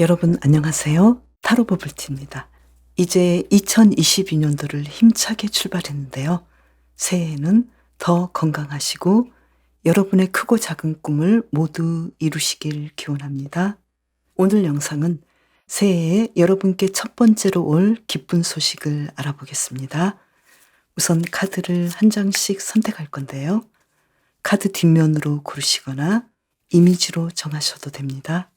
여러분 안녕하세요. 타로 버블티입니다. 이제 2022년도를 힘차게 출발했는데요. 새해에는 더 건강하시고 여러분의 크고 작은 꿈을 모두 이루시길 기원합니다. 오늘 영상은 새해에 여러분께 첫 번째로 올 기쁜 소식을 알아보겠습니다. 우선 카드를 한 장씩 선택할 건데요. 카드 뒷면으로 고르시거나 이미지로 정하셔도 됩니다.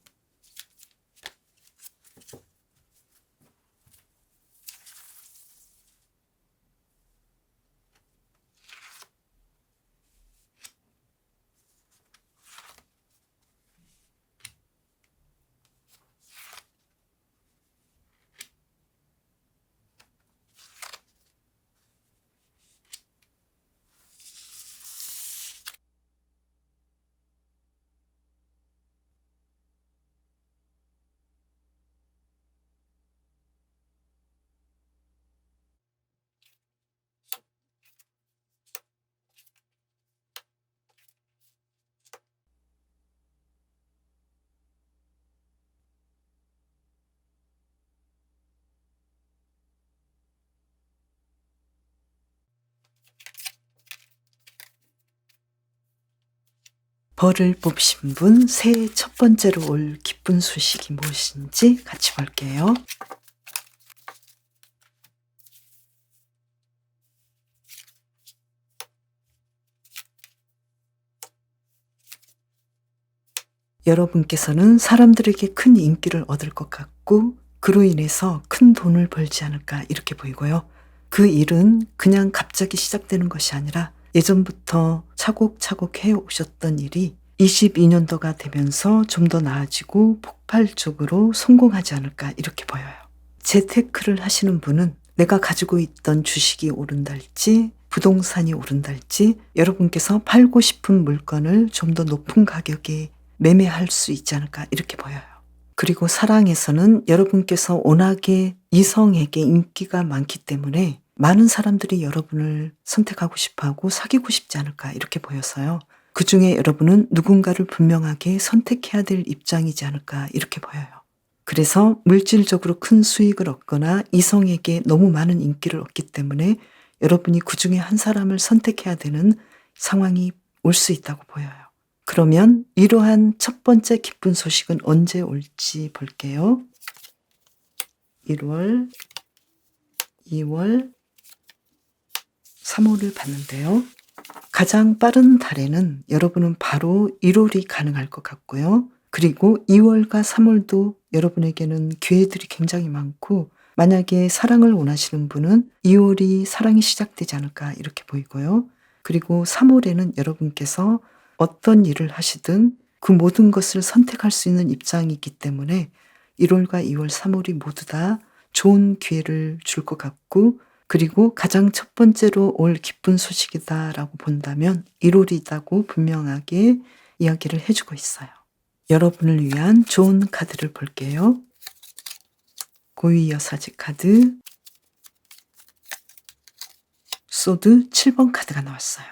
벌을 뽑으신 분 새해 첫 번째로 올 기쁜 소식이 무엇인지 같이 볼게요. 여러분께서는 사람들에게 큰 인기를 얻을 것 같고 그로 인해서 큰 돈을 벌지 않을까 이렇게 보이고요. 그 일은 그냥 갑자기 시작되는 것이 아니라 예전부터 차곡차곡 해 오셨던 일이 22년도가 되면서 좀 더 나아지고 폭발적으로 성공하지 않을까 이렇게 보여요. 재테크를 하시는 분은 내가 가지고 있던 주식이 오른달지 부동산이 오른달지 여러분께서 팔고 싶은 물건을 좀 더 높은 가격에 매매할 수 있지 않을까 이렇게 보여요. 그리고 사랑에서는 여러분께서 워낙에 이성에게 인기가 많기 때문에 많은 사람들이 여러분을 선택하고 싶어 하고 사귀고 싶지 않을까 이렇게 보여서요. 그 중에 여러분은 누군가를 분명하게 선택해야 될 입장이지 않을까 이렇게 보여요. 그래서 물질적으로 큰 수익을 얻거나 이성에게 너무 많은 인기를 얻기 때문에 여러분이 그 중에 한 사람을 선택해야 되는 상황이 올 수 있다고 보여요. 그러면 이러한 첫 번째 기쁜 소식은 언제 올지 볼게요. 1월, 2월, 3월을 봤는데요. 가장 빠른 달에는 여러분은 바로 1월이 가능할 것 같고요. 그리고 2월과 3월도 여러분에게는 기회들이 굉장히 많고 만약에 사랑을 원하시는 분은 2월이 사랑이 시작되지 않을까 이렇게 보이고요. 그리고 3월에는 여러분께서 어떤 일을 하시든 그 모든 것을 선택할 수 있는 입장이기 때문에 1월과 2월, 3월이 모두 다 좋은 기회를 줄 것 같고 그리고 가장 첫 번째로 올 기쁜 소식이다라고 본다면 1월이다고 분명하게 이야기를 해주고 있어요. 여러분을 위한 좋은 카드를 볼게요. 고위 여사지 카드, 소드 7번 카드가 나왔어요.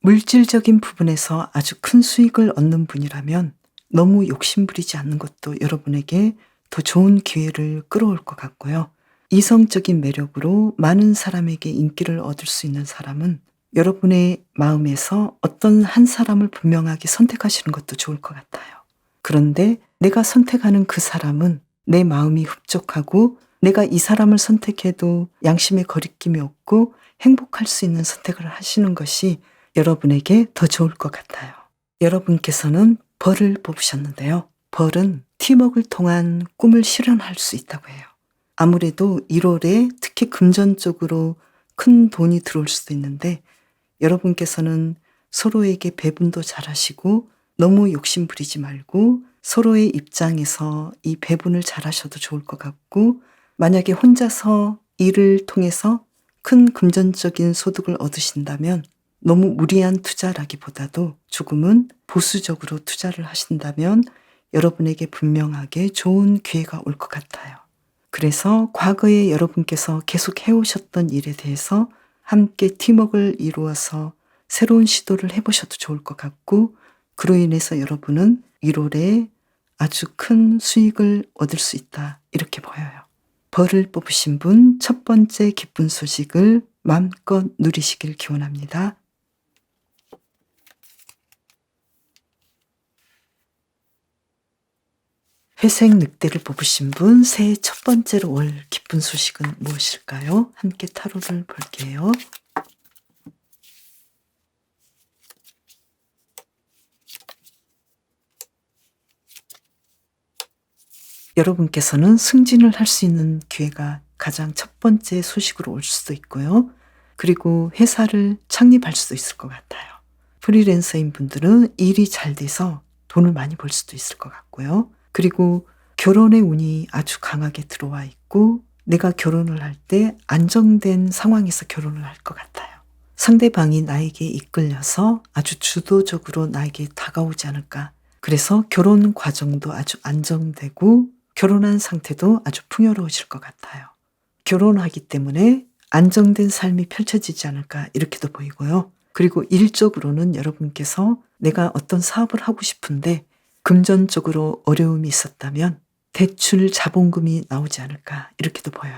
물질적인 부분에서 아주 큰 수익을 얻는 분이라면 너무 욕심부리지 않는 것도 여러분에게 더 좋은 기회를 끌어올 것 같고요. 이성적인 매력으로 많은 사람에게 인기를 얻을 수 있는 사람은 여러분의 마음에서 어떤 한 사람을 분명하게 선택하시는 것도 좋을 것 같아요. 그런데 내가 선택하는 그 사람은 내 마음이 흡족하고 내가 이 사람을 선택해도 양심의 거리낌이 없고 행복할 수 있는 선택을 하시는 것이 여러분에게 더 좋을 것 같아요. 여러분께서는 벌을 뽑으셨는데요. 벌은 팀웍을 통한 꿈을 실현할 수 있다고 해요. 아무래도 1월에 특히 금전적으로 큰 돈이 들어올 수도 있는데 여러분께서는 서로에게 배분도 잘 하시고 너무 욕심 부리지 말고 서로의 입장에서 이 배분을 잘 하셔도 좋을 것 같고 만약에 혼자서 일을 통해서 큰 금전적인 소득을 얻으신다면 너무 무리한 투자라기보다도 조금은 보수적으로 투자를 하신다면 여러분에게 분명하게 좋은 기회가 올 것 같아요. 그래서 과거에 여러분께서 계속 해오셨던 일에 대해서 함께 팀웍을 이루어서 새로운 시도를 해보셔도 좋을 것 같고 그로 인해서 여러분은 1월에 아주 큰 수익을 얻을 수 있다. 이렇게 보여요. 벌을 뽑으신 분 첫 번째 기쁜 소식을 마음껏 누리시길 기원합니다. 회색 늑대를 뽑으신 분 새해 첫 번째로 올 기쁜 소식은 무엇일까요? 함께 타로를 볼게요. 여러분께서는 승진을 할 수 있는 기회가 가장 첫 번째 소식으로 올 수도 있고요. 그리고 회사를 창립할 수도 있을 것 같아요. 프리랜서인 분들은 일이 잘 돼서 돈을 많이 벌 수도 있을 것 같고요. 그리고 결혼의 운이 아주 강하게 들어와 있고 내가 결혼을 할 때 안정된 상황에서 결혼을 할 것 같아요. 상대방이 나에게 이끌려서 아주 주도적으로 나에게 다가오지 않을까. 그래서 결혼 과정도 아주 안정되고 결혼한 상태도 아주 풍요로워질 것 같아요. 결혼하기 때문에 안정된 삶이 펼쳐지지 않을까 이렇게도 보이고요. 그리고 일적으로는 여러분께서 내가 어떤 사업을 하고 싶은데 금전적으로 어려움이 있었다면 대출 자본금이 나오지 않을까 이렇게도 보여요.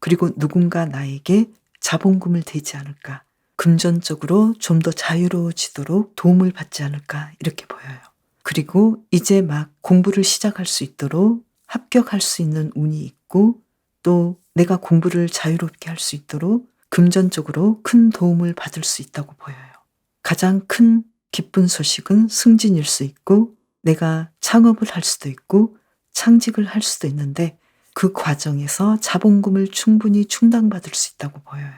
그리고 누군가 나에게 자본금을 대지 않을까 금전적으로 좀 더 자유로워지도록 도움을 받지 않을까 이렇게 보여요. 그리고 이제 막 공부를 시작할 수 있도록 합격할 수 있는 운이 있고 또 내가 공부를 자유롭게 할 수 있도록 금전적으로 큰 도움을 받을 수 있다고 보여요. 가장 큰 기쁜 소식은 승진일 수 있고 내가 창업을 할 수도 있고 창직을 할 수도 있는데 그 과정에서 자본금을 충분히 충당받을 수 있다고 보여요.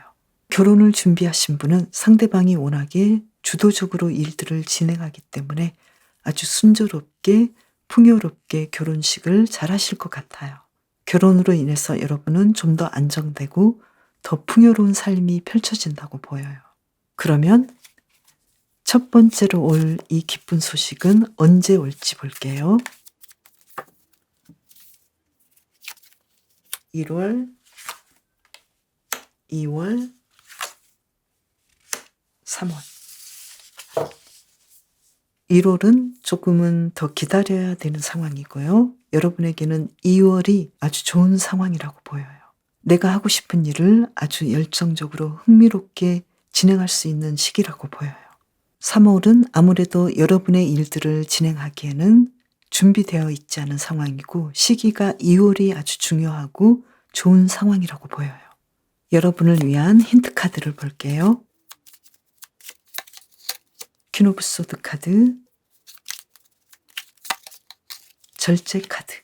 결혼을 준비하신 분은 상대방이 워낙에 주도적으로 일들을 진행하기 때문에 아주 순조롭게 풍요롭게 결혼식을 잘 하실 것 같아요. 결혼으로 인해서 여러분은 좀 더 안정되고 더 풍요로운 삶이 펼쳐진다고 보여요. 그러면 첫 번째로 올 이 기쁜 소식은 언제 올지 볼게요. 1월, 2월, 3월. 1월은 조금은 더 기다려야 되는 상황이고요. 여러분에게는 2월이 아주 좋은 상황이라고 보여요. 내가 하고 싶은 일을 아주 열정적으로 흥미롭게 진행할 수 있는 시기라고 보여요. 3월은 아무래도 여러분의 일들을 진행하기에는 준비되어 있지 않은 상황이고 시기가 2월이 아주 중요하고 좋은 상황이라고 보여요. 여러분을 위한 힌트 카드를 볼게요. 퀸 오브 소드 카드, 절제 카드.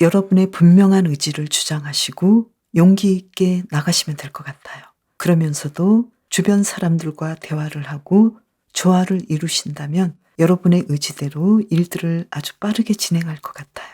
여러분의 분명한 의지를 주장하시고 용기 있게 나가시면 될 것 같아요. 그러면서도 주변 사람들과 대화를 하고 조화를 이루신다면 여러분의 의지대로 일들을 아주 빠르게 진행할 것 같아요.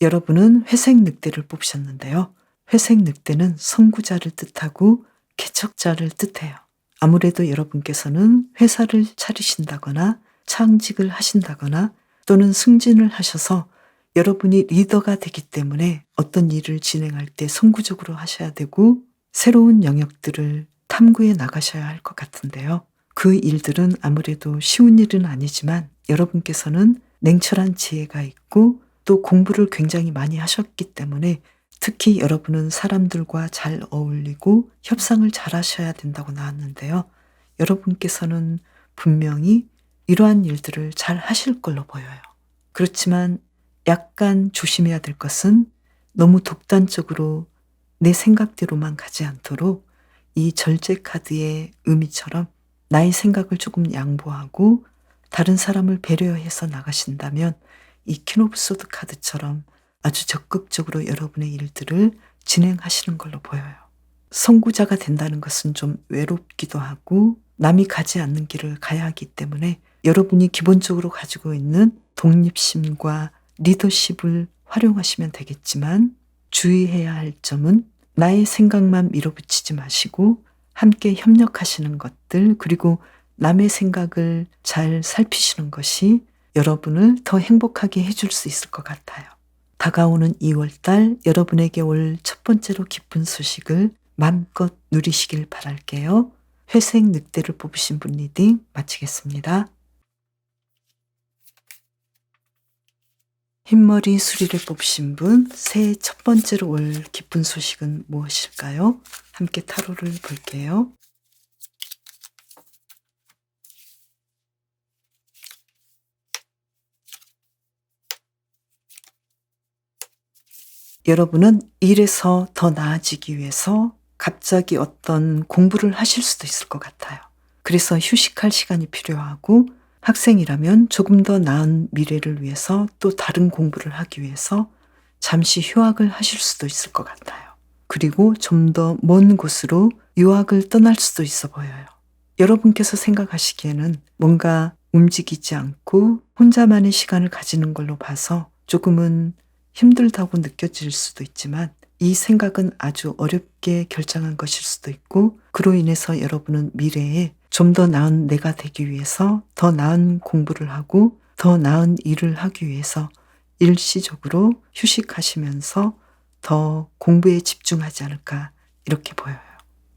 여러분은 회색 늑대를 뽑으셨는데요. 회색 늑대는 선구자를 뜻하고 개척자를 뜻해요. 아무래도 여러분께서는 회사를 차리신다거나 창직을 하신다거나 또는 승진을 하셔서 여러분이 리더가 되기 때문에 어떤 일을 진행할 때 선구적으로 하셔야 되고 새로운 영역들을 탐구해 나가셔야 할 것 같은데요. 그 일들은 아무래도 쉬운 일은 아니지만 여러분께서는 냉철한 지혜가 있고 또 공부를 굉장히 많이 하셨기 때문에 특히 여러분은 사람들과 잘 어울리고 협상을 잘 하셔야 된다고 나왔는데요. 여러분께서는 분명히 이러한 일들을 잘 하실 걸로 보여요. 그렇지만 약간 조심해야 될 것은 너무 독단적으로 내 생각대로만 가지 않도록 이 절제 카드의 의미처럼 나의 생각을 조금 양보하고 다른 사람을 배려해서 나가신다면 이 퀸오브 소드 카드처럼 아주 적극적으로 여러분의 일들을 진행하시는 걸로 보여요. 선구자가 된다는 것은 좀 외롭기도 하고 남이 가지 않는 길을 가야 하기 때문에 여러분이 기본적으로 가지고 있는 독립심과 리더십을 활용하시면 되겠지만 주의해야 할 점은 나의 생각만 밀어붙이지 마시고 함께 협력하시는 것들 그리고 남의 생각을 잘 살피시는 것이 여러분을 더 행복하게 해줄 수 있을 것 같아요. 다가오는 2월달 여러분에게 올 첫 번째로 기쁜 소식을 마음껏 누리시길 바랄게요. 회색 늑대를 뽑으신 분 리딩 마치겠습니다. 흰머리 수리를 뽑으신 분, 새해 첫 번째로 올 기쁜 소식은 무엇일까요? 함께 타로를 볼게요. 여러분은 일에서 더 나아지기 위해서 갑자기 어떤 공부를 하실 수도 있을 것 같아요. 그래서 휴식할 시간이 필요하고 학생이라면 조금 더 나은 미래를 위해서 또 다른 공부를 하기 위해서 잠시 휴학을 하실 수도 있을 것 같아요. 그리고 좀 더 먼 곳으로 유학을 떠날 수도 있어 보여요. 여러분께서 생각하시기에는 뭔가 움직이지 않고 혼자만의 시간을 가지는 걸로 봐서 조금은 힘들다고 느껴질 수도 있지만 이 생각은 아주 어렵게 결정한 것일 수도 있고 그로 인해서 여러분은 미래에 좀 더 나은 내가 되기 위해서 더 나은 공부를 하고 더 나은 일을 하기 위해서 일시적으로 휴식하시면서 더 공부에 집중하지 않을까 이렇게 보여요.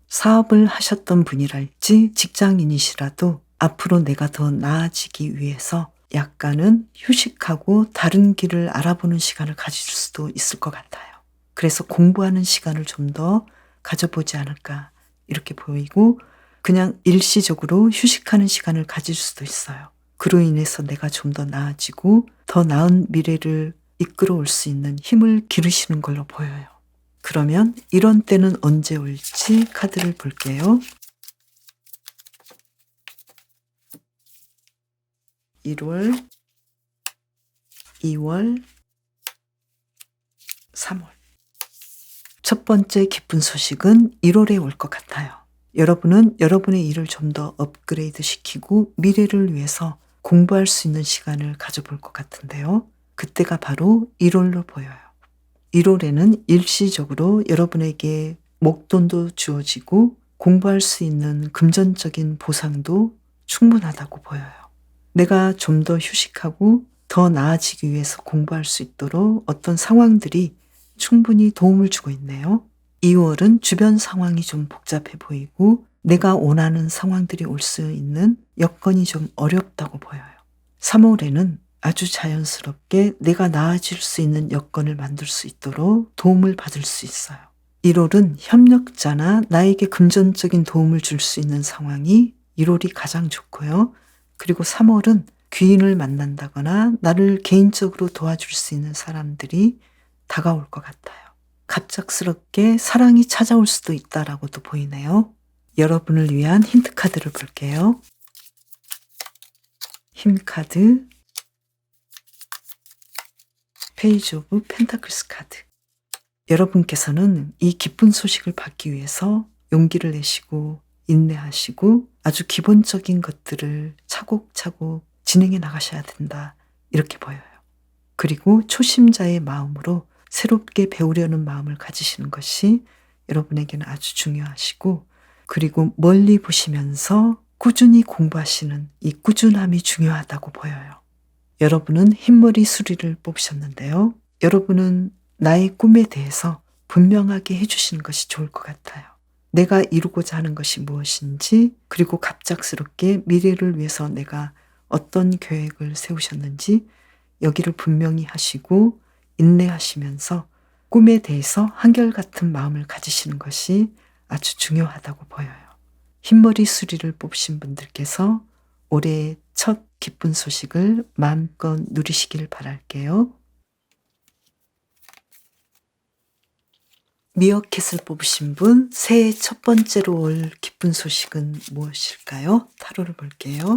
사업을 하셨던 분이랄지 직장인이시라도 앞으로 내가 더 나아지기 위해서 약간은 휴식하고 다른 길을 알아보는 시간을 가질 수도 있을 것 같아요. 그래서 공부하는 시간을 좀 더 가져보지 않을까 이렇게 보이고 그냥 일시적으로 휴식하는 시간을 가질 수도 있어요. 그로 인해서 내가 좀 더 나아지고 더 나은 미래를 이끌어 올 수 있는 힘을 기르시는 걸로 보여요. 그러면 이런 때는 언제 올지 카드를 볼게요. 1월, 2월, 3월. 첫 번째 기쁜 소식은 1월에 올 것 같아요. 여러분은 여러분의 일을 좀 더 업그레이드 시키고 미래를 위해서 공부할 수 있는 시간을 가져볼 것 같은데요. 그때가 바로 1월로 보여요. 1월에는 일시적으로 여러분에게 목돈도 주어지고 공부할 수 있는 금전적인 보상도 충분하다고 보여요. 내가 좀 더 휴식하고 더 나아지기 위해서 공부할 수 있도록 어떤 상황들이 충분히 도움을 주고 있네요. 2월은 주변 상황이 좀 복잡해 보이고 내가 원하는 상황들이 올 수 있는 여건이 좀 어렵다고 보여요. 3월에는 아주 자연스럽게 내가 나아질 수 있는 여건을 만들 수 있도록 도움을 받을 수 있어요. 1월은 협력자나 나에게 금전적인 도움을 줄 수 있는 상황이 1월이 가장 좋고요. 그리고 3월은 귀인을 만난다거나 나를 개인적으로 도와줄 수 있는 사람들이 다가올 것 같아요. 갑작스럽게 사랑이 찾아올 수도 있다라고도 보이네요. 여러분을 위한 힌트 카드를 볼게요. 힘 카드, 페이지 오브 펜타클스 카드. 여러분께서는 이 기쁜 소식을 받기 위해서 용기를 내시고 인내하시고 아주 기본적인 것들을 차곡차곡 진행해 나가셔야 된다. 이렇게 보여요. 그리고 초심자의 마음으로 새롭게 배우려는 마음을 가지시는 것이 여러분에게는 아주 중요하시고 그리고 멀리 보시면서 꾸준히 공부하시는 이 꾸준함이 중요하다고 보여요. 여러분은 흰머리 수리를 뽑으셨는데요. 여러분은 나의 꿈에 대해서 분명하게 해주시는 것이 좋을 것 같아요. 내가 이루고자 하는 것이 무엇인지, 그리고 갑작스럽게 미래를 위해서 내가 어떤 계획을 세우셨는지, 여기를 분명히 하시고, 인내하시면서 꿈에 대해서 한결같은 마음을 가지시는 것이 아주 중요하다고 보여요. 흰머리 수리를 뽑으신 분들께서 올해 첫 기쁜 소식을 마음껏 누리시길 바랄게요. 미어캣을 뽑으신 분, 새해 첫 번째로 올 기쁜 소식은 무엇일까요? 타로를 볼게요.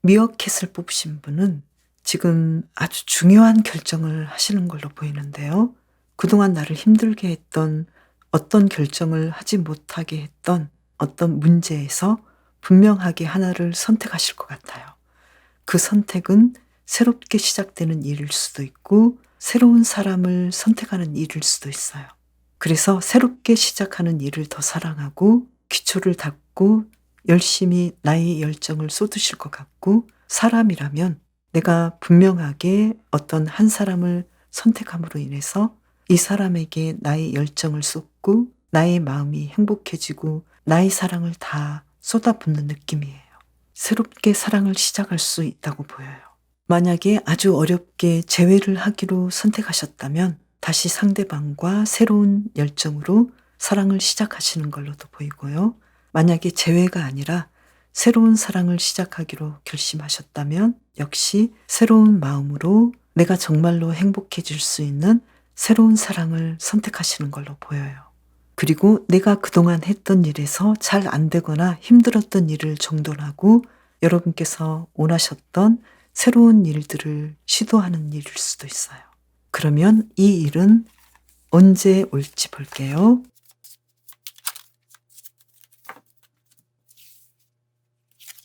미어캣을 뽑으신 분은 지금 아주 중요한 결정을 하시는 걸로 보이는데요. 그동안 나를 힘들게 했던 어떤 결정을 하지 못하게 했던 어떤 문제에서 분명하게 하나를 선택하실 것 같아요. 그 선택은 새롭게 시작되는 일일 수도 있고 새로운 사람을 선택하는 일일 수도 있어요. 그래서 새롭게 시작하는 일을 더 사랑하고 기초를 닦고 열심히 나의 열정을 쏟으실 것 같고 사람이라면 내가 분명하게 어떤 한 사람을 선택함으로 인해서 이 사람에게 나의 열정을 쏟고 나의 마음이 행복해지고 나의 사랑을 다 쏟아붓는 느낌이에요. 새롭게 사랑을 시작할 수 있다고 보여요. 만약에 아주 어렵게 재회를 하기로 선택하셨다면 다시 상대방과 새로운 열정으로 사랑을 시작하시는 걸로도 보이고요. 만약에 재회가 아니라 새로운 사랑을 시작하기로 결심하셨다면 역시 새로운 마음으로 내가 정말로 행복해질 수 있는 새로운 사랑을 선택하시는 걸로 보여요. 그리고 내가 그동안 했던 일에서 잘 안 되거나 힘들었던 일을 정돈하고 여러분께서 원하셨던 새로운 일들을 시도하는 일일 수도 있어요. 그러면 이 일은 언제 올지 볼게요.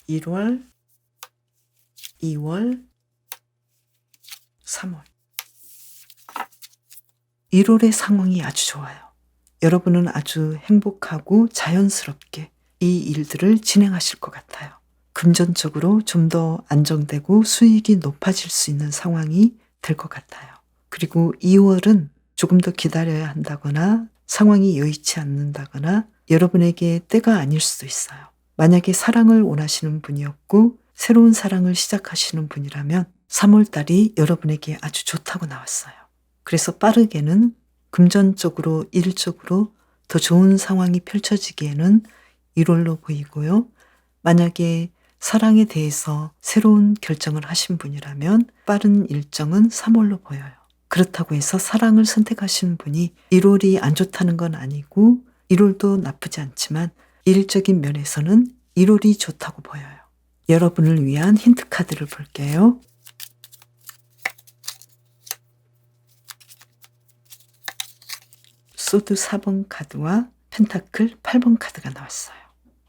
(1월) (2월) (3월) 1월의 상황이 아주 좋아요. 여러분은 아주 행복하고 자연스럽게 이 일들을 진행하실 것 같아요. 금전적으로 좀 더 안정되고 수익이 높아질 수 있는 상황이 될 것 같아요. 그리고 2월은 조금 더 기다려야 한다거나 상황이 여의치 않는다거나 여러분에게 때가 아닐 수도 있어요. 만약에 사랑을 원하시는 분이었고 새로운 사랑을 시작하시는 분이라면 3월달이 여러분에게 아주 좋다고 나왔어요. 그래서 빠르게는 금전적으로 일적으로 더 좋은 상황이 펼쳐지기에는 1월로 보이고요. 만약에 사랑에 대해서 새로운 결정을 하신 분이라면 빠른 일정은 3월로 보여요. 그렇다고 해서 사랑을 선택하신 분이 1월이 안 좋다는 건 아니고 1월도 나쁘지 않지만 일적인 면에서는 1월이 좋다고 보여요. 여러분을 위한 힌트 카드를 볼게요. 소드 4번 카드와 펜타클 8번 카드가 나왔어요.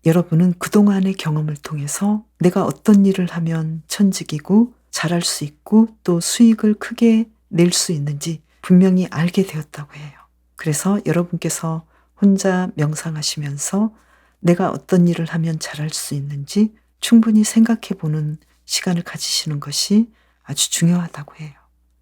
여러분은 그동안의 경험을 통해서 내가 어떤 일을 하면 천직이고 잘할 수 있고 또 수익을 크게 낼 수 있는지 분명히 알게 되었다고 해요. 그래서 여러분께서 혼자 명상하시면서 내가 어떤 일을 하면 잘할 수 있는지 충분히 생각해 보는 시간을 가지시는 것이 아주 중요하다고 해요.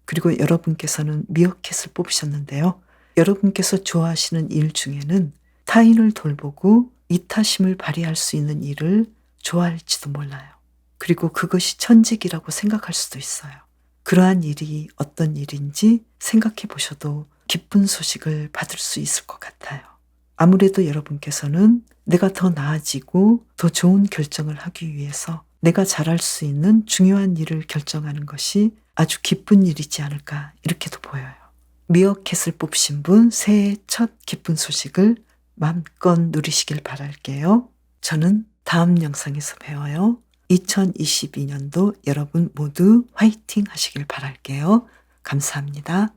그리고 여러분께서는 미어캣을 뽑으셨는데요. 여러분께서 좋아하시는 일 중에는 타인을 돌보고 이타심을 발휘할 수 있는 일을 좋아할지도 몰라요. 그리고 그것이 천직이라고 생각할 수도 있어요. 그러한 일이 어떤 일인지 생각해 보셔도 기쁜 소식을 받을 수 있을 것 같아요. 아무래도 여러분께서는 내가 더 나아지고 더 좋은 결정을 하기 위해서 내가 잘할 수 있는 중요한 일을 결정하는 것이 아주 기쁜 일이지 않을까 이렇게도 보여요. 미어캣을 뽑으신 분 새해 첫 기쁜 소식을 마음껏 누리시길 바랄게요. 저는 다음 영상에서 배워요. 2022년도 여러분 모두 화이팅 하시길 바랄게요. 감사합니다.